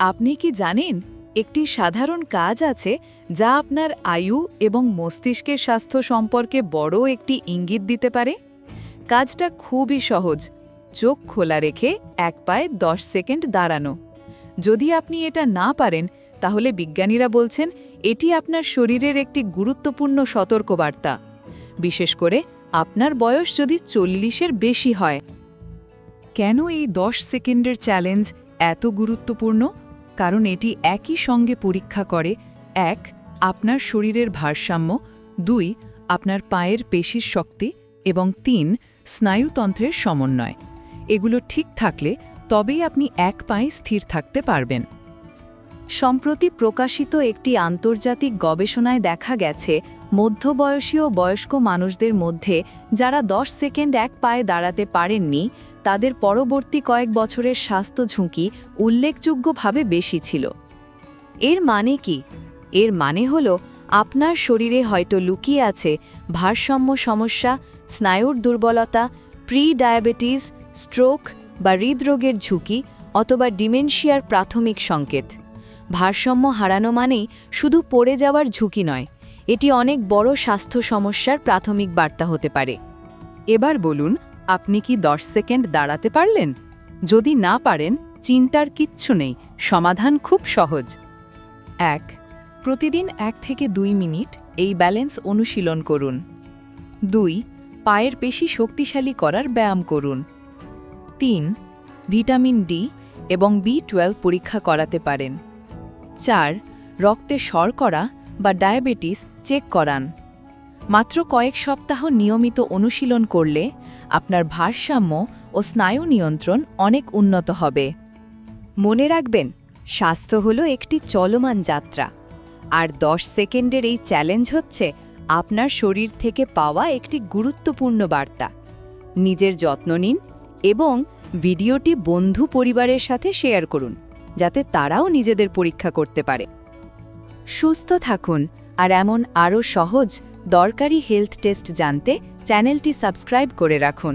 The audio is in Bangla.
আপনি কি জানেন, একটি সাধারণ কাজ আছে যা আপনার আয়ু এবং মস্তিষ্কের স্বাস্থ্য সম্পর্কে বড় একটি ইঙ্গিত দিতে পারে? কাজটা খুবই সহজ। চোখ খোলা রেখে এক পায়ে দশ সেকেন্ড দাঁড়ানো। যদি আপনি এটা না পারেন, তাহলে বিজ্ঞানীরা বলছেন এটি আপনার শরীরের একটি গুরুত্বপূর্ণ সতর্কবার্তা। বিশেষ করে আপনার বয়স যদি চল্লিশের বেশি হয়। কেন এই দশ সেকেন্ডের চ্যালেঞ্জ এত গুরুত্বপূর্ণ? কারণ এটি একই সঙ্গে পরীক্ষা করে, এক, আপনার শরীরের ভারসাম্য, দুই, আপনার পায়ের পেশির শক্তি, এবং তিন, স্নায়ুতন্ত্রের সমন্বয়। এগুলো ঠিক থাকলে তবেই আপনি এক পায়ে স্থির থাকতে পারবেন। সম্প্রতি প্রকাশিত একটি আন্তর্জাতিক গবেষণায় দেখা গেছে মধ্যবয়সী ও বয়স্ক মানুষদের মধ্যে যারা দশ সেকেন্ড এক পায়ে দাঁড়াতে পারেননি, তাদের পরবর্তী কয়েক বছরের স্বাস্থ্য ঝুঁকি উল্লেখযোগ্যভাবে বেশি ছিল। এর মানে কি? এর মানে হল, আপনার শরীরে হয়তো লুকিয়ে আছে ভারসাম্য সমস্যা, স্নায়ুর দুর্বলতা প্রি ডায়াবেটিস স্ট্রোক বা হৃদরোগের ঝুঁকি অথবা ডিমেনশিয়ার প্রাথমিক সংকেত। ভারসাম্য হারানো মানেই শুধু পড়ে যাওয়ার ঝুঁকি নয়। এটি অনেক বড় স্বাস্থ্য সমস্যার প্রাথমিক বার্তা হতে পারে। এবার বলুন, আপনি কি দশ সেকেন্ড দাঁড়াতে পারলেন? যদি না পারেন, চিন্তার কিচ্ছু নেই, সমাধান খুব সহজ। এক, প্রতিদিন এক থেকে দুই মিনিট এই ব্যালেন্স অনুশীলন করুন। দুই, পায়ের পেশি শক্তিশালী করার ব্যায়াম করুন। তিন, ভিটামিন ডি এবং বি টুয়েলভ পরীক্ষা করাতে পারেন। চার, রক্তে শর্করা বা ডায়াবেটিস চেক করান। মাত্র কয়েক সপ্তাহ নিয়মিত অনুশীলন করলে আপনার ভারসাম্য ও স্নায়ু নিয়ন্ত্রণ অনেক উন্নত হবে। মনে রাখবেন, স্বাস্থ্য হলো একটি চলমান যাত্রা। আর দশ সেকেন্ডের এই চ্যালেঞ্জ হচ্ছে আপনার শরীর থেকে পাওয়া একটি গুরুত্বপূর্ণ বার্তা। নিজের যত্ন নিন এবং ভিডিওটি বন্ধু পরিবারের সাথে শেয়ার করুন, যাতে তারাও নিজেদের পরীক্ষা করতে পারে। সুস্থ থাকুন আর এমন আরও সহজ দরকারি হেলথ টেস্ট জানতে চ্যানেলটি সাবস্ক্রাইব করে রাখুন।